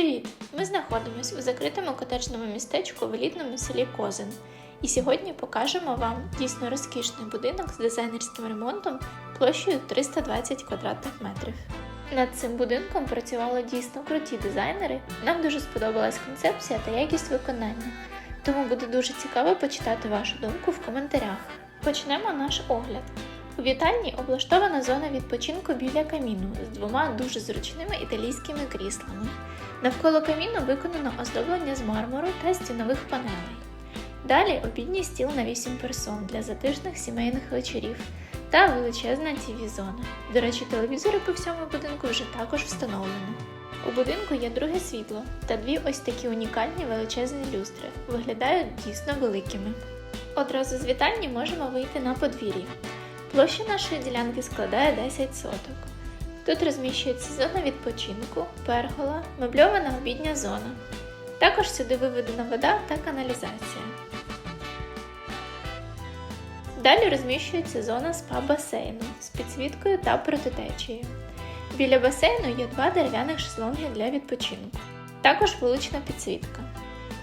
Привіт! Ми знаходимося у закритому котеджному містечку в елітному селі Козин. І сьогодні покажемо вам дійсно розкішний будинок з дизайнерським ремонтом площею 320 квадратних метрів. Над цим будинком працювали дійсно круті дизайнери. Нам дуже сподобалась концепція та якість виконання. Тому буде дуже цікаво почитати вашу думку в коментарях. Почнемо наш огляд. У вітальні облаштована зона відпочинку біля каміну з двома дуже зручними італійськими кріслами. Навколо каміну виконано оздоблення з мармуру та стінових панелей. Далі обідній стіл на 8 персон для затишних сімейних вечорів та величезна tv зона До речі, телевізори по всьому будинку вже також встановлено. У будинку є друге світло та дві ось такі унікальні величезні люстри. Виглядають дійсно великими. Одразу з вітальні можемо вийти на подвір'я. Площа нашої ділянки складає 10 соток. Тут розміщується зона відпочинку, пергола, мебльована обідня зона. Також сюди виведена вода та каналізація. Далі розміщується зона спа-басейну з підсвіткою та протитечією. Біля басейну є два дерев'яних шезлонги для відпочинку. Також вулична підсвітка.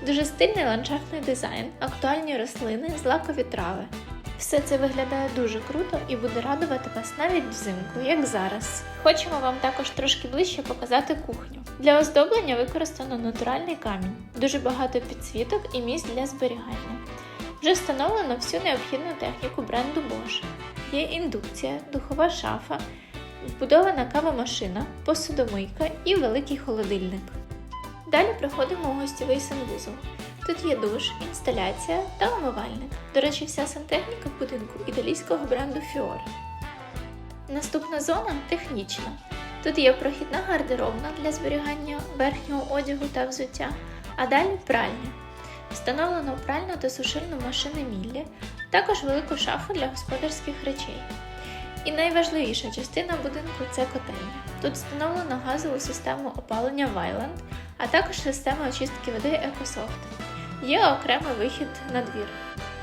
Дуже стильний ландшафтний дизайн, актуальні рослини, злакові трави. Все це виглядає дуже круто і буде радувати вас навіть взимку, як зараз. Хочемо вам також трошки ближче показати кухню. Для оздоблення використано натуральний камінь, дуже багато підсвіток і місць для зберігання. Вже встановлено всю необхідну техніку бренду Bosch. Є індукція, духова шафа, вбудована кавомашина, посудомийка і великий холодильник. Далі проходимо у гостєвий санвузол. Тут є душ, інсталяція та умивальник. До речі, вся сантехніка в будинку італійського бренду Fiore. Наступна зона технічна. Тут є прохідна гардеробна для зберігання верхнього одягу та взуття, а далі пральня. Встановлено пральну та сушильну машини Міллі, також велику шафу для господарських речей. І найважливіша частина будинку це котельня. Тут встановлено газову систему опалення Вайланд, а також система очистки води EcoSoft. Є окремий вихід на двір.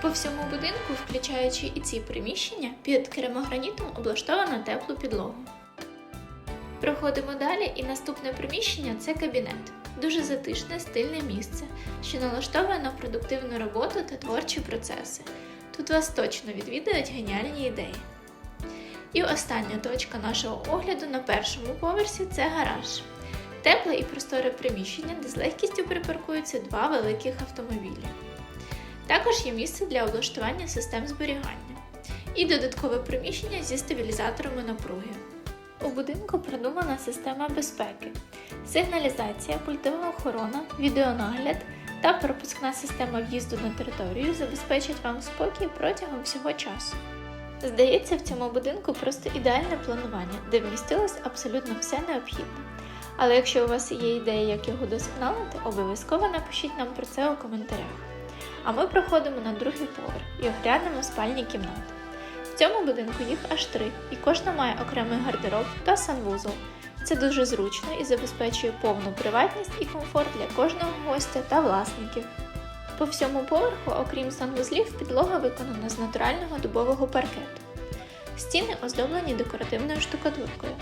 По всьому будинку, включаючи і ці приміщення, під керамогранітом облаштовано теплу підлогу. Проходимо далі, і наступне приміщення це кабінет. Дуже затишне, стильне місце, що налаштовує на продуктивну роботу та творчі процеси. Тут вас точно відвідають геніальні ідеї. І остання точка нашого огляду на першому поверсі це гараж. Тепле і просторе приміщення, де з легкістю припаркуються два великих автомобілі. Також є місце для облаштування систем зберігання і додаткове приміщення зі стабілізаторами напруги. У будинку продумана система безпеки, сигналізація, пультова охорона, відеонагляд та пропускна система в'їзду на територію забезпечать вам спокій протягом всього часу. Здається, в цьому будинку просто ідеальне планування, де вмістилось абсолютно все необхідне. Але якщо у вас є ідеї, як його досконалити, обов'язково напишіть нам про це у коментарях. А ми проходимо на другий поверх і оглянемо спальні кімнати. В цьому будинку їх аж три, і кожна має окремий гардероб та санвузол. Це дуже зручно і забезпечує повну приватність і комфорт для кожного гостя та власників. По всьому поверху, окрім санвузлів, підлога виконана з натурального дубового паркету. Стіни оздоблені декоративною штукатуркою.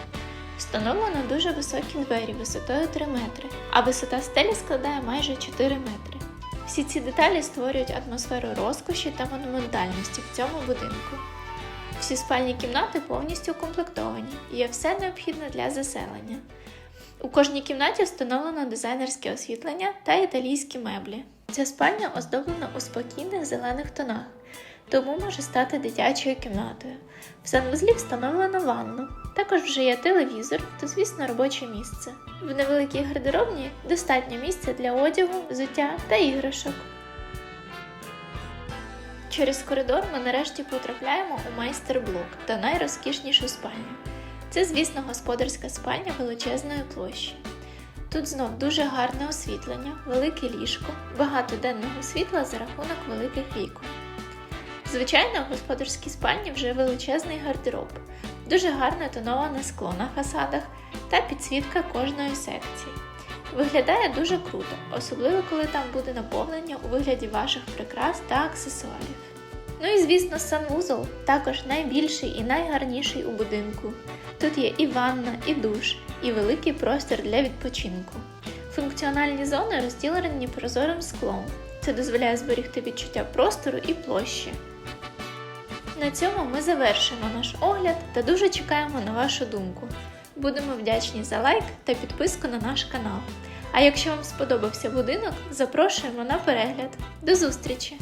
Встановлено дуже високі двері висотою 3 метри, а висота стелі складає майже 4 метри. Всі ці деталі створюють атмосферу розкоші та монументальності в цьому будинку. Всі спальні кімнати повністю укомплектовані, і є все необхідне для заселення. У кожній кімнаті встановлено дизайнерське освітлення та італійські меблі. Ця спальня оздоблена у спокійних зелених тонах, тому може стати дитячою кімнатою. В санвузлі встановлено ванну. Також вже є телевізор та, звісно, робоче місце. В невеликій гардеробні достатньо місця для одягу, взуття та іграшок. Через коридор ми нарешті потрапляємо у майстер-блок та найрозкішнішу спальню. Це, звісно, господарська спальня величезної площі. Тут знов дуже гарне освітлення, велике ліжко, багато денного світла за рахунок великих вікон. Звичайно, в господарській спальні вже величезний гардероб, дуже гарне тоноване скло на фасадах та підсвітка кожної секції. Виглядає дуже круто, особливо коли там буде наповнення у вигляді ваших прикрас та аксесуарів. Ну і звісно, санвузол також найбільший і найгарніший у будинку. Тут є і ванна, і душ, і великий простір для відпочинку. Функціональні зони розділені прозорим склом. Це дозволяє зберегти відчуття простору і площі. На цьому ми завершимо наш огляд та дуже чекаємо на вашу думку. Будемо вдячні за лайк та підписку на наш канал. А якщо вам сподобався будинок, запрошуємо на перегляд. До зустрічі!